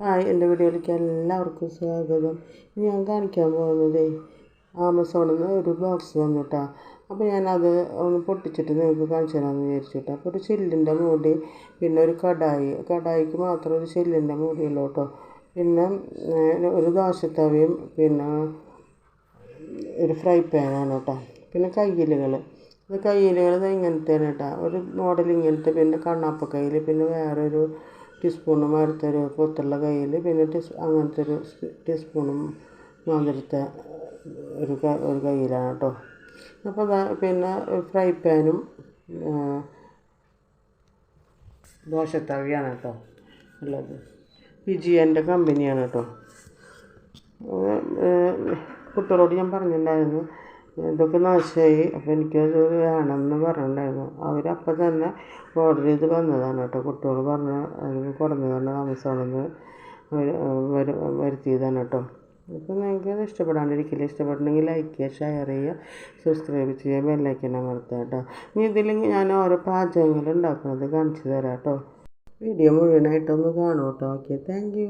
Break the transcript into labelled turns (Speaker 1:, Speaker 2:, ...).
Speaker 1: Hi എന്റെ വീഡിയോയിലേക്ക് എല്ലാവർക്കും സ്വാഗതം. ഞാൻ കാണിക്കാൻ പോകുന്നത് ആമസോണിൽ നിന്ന് ഒരു ബോക്സ് വന്നു കേട്ടോ അപ്പോൾ ഞാനത് ഒന്ന് പൊട്ടിച്ചിട്ട് നിങ്ങൾക്ക് കാണിച്ചു തരാമെന്ന് വിചാരിച്ചു അപ്പോൾ ഒരു ചില്ലിന്റെ മൂടി പിന്നെ ഒരു കടായി. കടായിക്ക് മാത്രം ഒരു ചില്ലിന്റെ മൂടിയുള്ളൂ കേട്ടോ. പിന്നെ ഒരു ദോശത്തവയും പിന്നെ ഒരു ഫ്രൈ പാനാണ് കേട്ടോ. പിന്നെ കയ്യിലുകൾ. ഇത് കയ്യിലുകൾ ഇങ്ങനത്തെയാണ് കേട്ടോ. ഒരു മോഡൽ ഇങ്ങനത്തെ പിന്നെ കണ്ണാപ്പ കയ്യിൽ പിന്നെ വേറൊരു ടീസ്പൂണ് ഒരു കൊത്തുള്ള കയ്യിൽ പിന്നെ ടീസ് അങ്ങനത്തെ ഒരു ടീസ്പൂണും മാതിരത്തെ ഒരു ഒരു കയ്യിലാണ് കേട്ടോ. അപ്പോൾ പിന്നെ ഫ്രൈ പാനും ദോശത്തവിയാണ് കേട്ടോ ഉള്ളത്. വിജിയന്റെ കമ്പനിയാണ് കേട്ടോ. കുട്ടികളോട് ഞാൻ പറഞ്ഞിട്ടുണ്ടായിരുന്നു ഇതൊക്കെ നാശമായി അപ്പോൾ എനിക്കത് വേണമെന്ന് പറഞ്ഞിട്ടുണ്ടായിരുന്നു. അവരപ്പം തന്നെ ഓർഡർ ചെയ്ത് വന്നതാണ് കേട്ടോ. കുട്ടികൾ പറഞ്ഞ് അതിന് കൊടുന്നതാണ് ആമസോണിൽ നിന്ന് വരുത്തിയതാണ് കേട്ടോ. ഇപ്പം നിങ്ങൾക്ക് അത് ഇഷ്ടപ്പെടാണ്ടിരിക്കില്ല. ഇഷ്ടപ്പെടണമെങ്കിൽ ലൈക്ക് ചെയ്യുക ഷെയർ ചെയ്യുക സബ്സ്ക്രൈബ് ചെയ്യുക ബെല്ലൈക്കൻ അമർത്തുക കേട്ടോ. ഇനി ഇതിൽ ഞാൻ ഓരോ പാചകങ്ങൾ ഉണ്ടാക്കുന്നത് കാണിച്ചു തരാം കേട്ടോ. വീഡിയോ മുഴുവനായിട്ടൊന്ന് കാണൂ കേട്ടോ. Okay thank